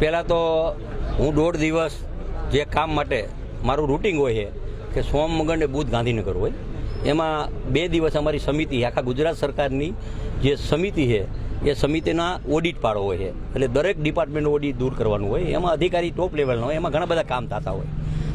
પહેલાં તો હું દોઢ દિવસ જે કામ માટે મારું રૂટિંગ હોય છે કે સોમ, મંગળ બુધ ગાંધીનગર હોય, એમાં બે દિવસ અમારી સમિતિ, આખા ગુજરાત સરકારની જે સમિતિ છે, એ સમિતિના ઓડિટ પાડો હોય છે. એટલે દરેક ડિપાર્ટમેન્ટ ઓડિટ દૂર કરવાનું હોય. એમાં અધિકારી ટોપ લેવલનો હોય, એમાં ઘણા બધા કામ થતા હોય.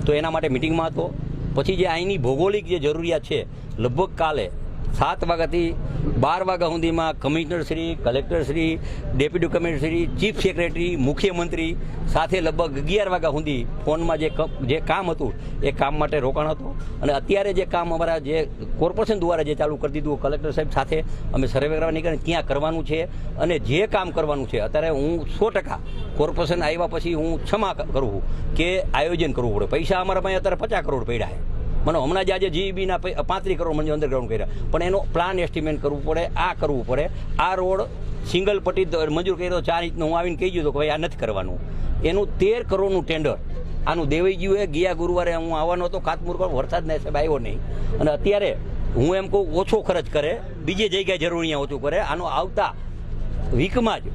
તો એના માટે મિટિંગમાં હતો. પછી જે અહીંની ભૌગોલિક જે જરૂરિયાત છે, લગભગ કાલે સાત વાગ્યાથી બાર વાગ્યા સુધીમાં commissioner Shri, collector Shri, deputy commissioner Shri, chief secretary, મુખ્યમંત્રી સાથે લગભગ અગિયાર વાગ્યા સુધી ફોનમાં જે જે કામ હતું એ કામ માટે રોકાણ હતું. અને અત્યારે જે કામ અમારા જે કોર્પોરેશન દ્વારા જે ચાલુ કરી દીધું, કલેક્ટર સાહેબ સાથે અમે સર્વે કરવા નીકળીને ક્યાં કરવાનું છે. અને જે કામ કરવાનું છે, અત્યારે હું સો ટકા કોર્પોરેશન આવ્યા પછી હું ક્ષમા કરું કે આયોજન કરવું પડે. પૈસા અમારા પાસે અત્યારે પચાસ કરોડ પડ્યા છે. મને હમણાં જ આજે જીઈબીના પાંત્રીસ કરોડ મંજૂર અંડરગ્રાઉન્ડ કર્યા. પણ એનો પ્લાન એસ્ટિમેટ કરવું પડે, આ કરવું પડે. આ રોડ સિંગલ પટ્ટી મંજૂર કર્યો ચાર ઇંચનો. હું આવીને કહી હતો કે ભાઈ આ નથી કરવાનું. એનું તેર કરોડનું ટેન્ડર આનું દેવાઈ ગયા ગુરુવારે હું આવવાનો હતો ખાતમુર પર. વરસાદ નહીં સાહેબ આવ્યો નહીં. અને અત્યારે હું એમ કહું, ઓછો ખર્ચ કરે. બીજી જગ્યાએ જરૂર અહીંયા ઓછું કરે. આનો આવતા વીકમાં જ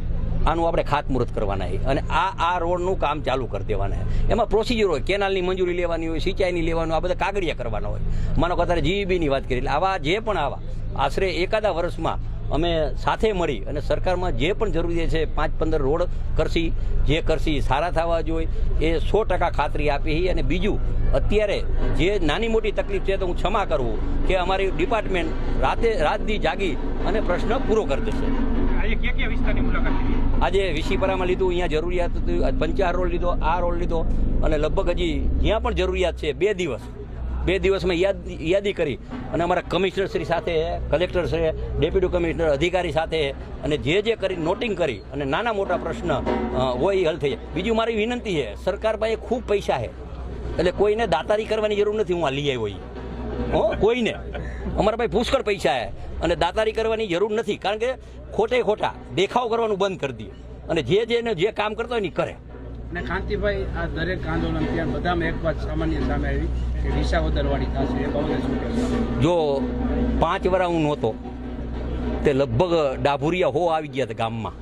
આનું આપણે ખાતમુહૂર્ત કરવાના છે. અને આ આ રોડનું કામ ચાલુ કરી દેવાના છે. એમાં પ્રોસિજર હોય, કેનાલની મંજૂરી લેવાની હોય, સિંચાઈની લેવાનું આ બધા કાગળિયા કરવાના હોય. માનો કે અત્યારે જીઈબીની વાત કરી આવા જે પણ આવા આશરે એકાદા વર્ષમાં અમે સાથે મળી અને સરકારમાં જે પણ જરૂરી છે પાંચ પંદર રોડ કરશી, જે કરશી, સારા થવા જોઈએ, એ સો ટકા ખાતરી આપી અને બીજું, અત્યારે જે નાની મોટી તકલીફ છે, તો હું ક્ષમા કરવું કે અમારી ડિપાર્ટમેન્ટ રાતે રાત દી જાગી અને પ્રશ્ન પૂરો કરી દેશે. આજે વિશીપરામાં લીધું, અહીંયા જરૂરિયાત પંચાર રોડ લીધો, આ રોડ લીધો, અને લગભગ હજી જ્યાં પણ જરૂરિયાત છે, બે દિવસ, બે દિવસમાં યાદ, યાદી કરી. અને અમારા કમિશનર શ્રી સાથે, કલેક્ટર છે, ડેપ્યુટી કમિશનર, અધિકારી સાથે, અને જે જે કરી, નોટિંગ કરી, અને નાના મોટા પ્રશ્ન હોય એ હલ થઈ જાય. બીજું મારી વિનંતી છે, સરકાર પાસે ખૂબ પૈસા છે. એટલે કોઈને દાતારી કરવાની જરૂર નથી, હું આ લઈ આવ્યો. હો, કોઈને. અમારા ભાઈ પુષ્કળ પૈસા છે. અને દાતારી કરવાની જરૂર નથી. કારણ કે ખોટે ખોટા દેખાવ કરવાનું બંધ કરી દઈએ અને જે જેને જે કામ કરતો હોય ને કરે. અને કાંતિભાઈ આ દરેક આંદોલન ત્યાં બધામાં એક વાત સામાન્ય સામે આવી કે વિસાવદરવાળી થશે એ બાબતે શું જો પાંચ વરા હું નહોતો તે લગભગ ડાભુરિયા હો આવી ગયા હતા ગામમાં.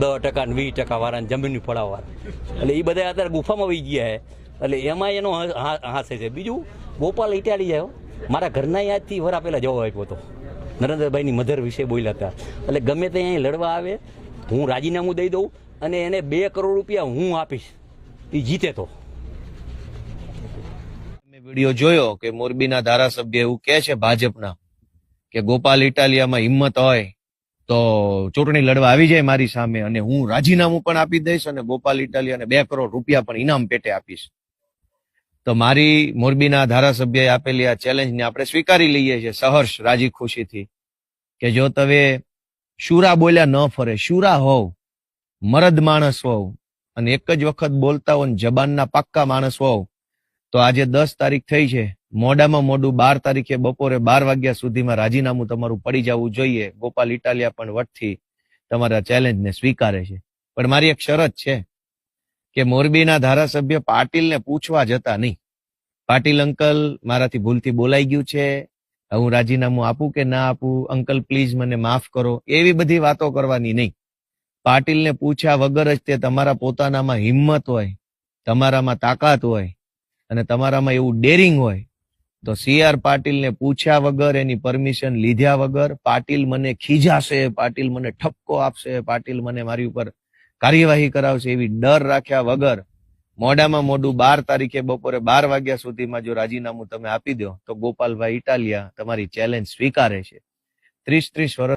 દસ ટકા ને વીસ ટકા વાળા જમીનની ફળાવાળા એટલે એ બધા અત્યારે ગુફામાં વહી ગયા છે એટલે એમાં એનો હાસે છે. બીજું ગોપાલ ઇટાલી જાય મારા ઘરના યાદથી વરા પહેલાં જવાબ આપ્યો હતો નરેન્દ્રભાઈની મધર વિશે બોલ્યા હતા. એટલે ગમે તે અહીં લડવા આવે, હું રાજીનામું દઈ દઉં અને એને બે કરોડ રૂપિયા હું આપીશ. એ જીતે તો. વીડિયો જોયો કે મોરબીના ધારાસભ્ય એવું કે છે ભાજપના કે ગોપાલ ઇટાલિયામાં હિંમત હોય તો ચૂંટણી લડવા આવી જાય મારી સામે અને હું રાજીનામું પણ આપી દઈશ અને ગોપાલ ઇટાલિયાને બે કરોડ રૂપિયા પણ ઇનામ પેટે આપીશ. તો મારી મોરબીના ધારાસભ્યએ આપેલી આ ચેલેન્જને આપણે સ્વીકારી લઈએ છીએ સહર્ષ રાજી ખુશીથી કે જો તમે શુરા બોલ્યા ન ફરે, શુરા હોવ, મરદ માણસ હોવ અને એક જ વખત બોલતા હો જબાનના પાક્કા માણસ હોવ, તો આજે દસ તારીખ થઈ છે. મોડામાં મોડું બાર તારીખે બપોરે બાર વાગ્યા સુધીમાં રાજીનામું તમારું પડી જવું જોઈએ. ગોપાલ ઇટાલિયા પણ વટથી તમારા ચેલેન્જને સ્વીકારે છે. પણ મારી એક શરત છે. કે મોરબીના ધારાસભ્ય પાટીલને પૂછવા જતા નહીં. પાટીલ અંકલ મારાથી ભૂલથી બોલાઈ ગયું છે. હું રાજીનામું આપું કે ના આપું? અંકલ, પ્લીઝ મને માફ કરો. એવી બધી વાતો કરવાની નહીં. પાટીલને પૂછ્યા વગર જ તે તમારા પોતાનામાં હિંમત હોય, તમારામાં તાકાત હોય અને તમારામાં એવું ડેરિંગ હોય. તો સી આર પાટીલને પૂછ્યા વગર, એની પરમિશન લીધ્યા વગર પાટીલ મને ખીજાશે, પાટીલ મને ઠપકો આપશે, પાટીલ મને મારી ઉપર કાર્યવાહી કરાવશે એવી ડર રાખ્યા વગર મોડામાં મોડું બાર તારીખે બપોરે બાર વાગ્યા સુધીમાં જો રાજીનામું તમે આપી દો તો ગોપાલભાઈ ઇટાલિયા તમારી ચેલેન્જ સ્વીકારે છે. ત્રીસ ત્રીસ વર્ષ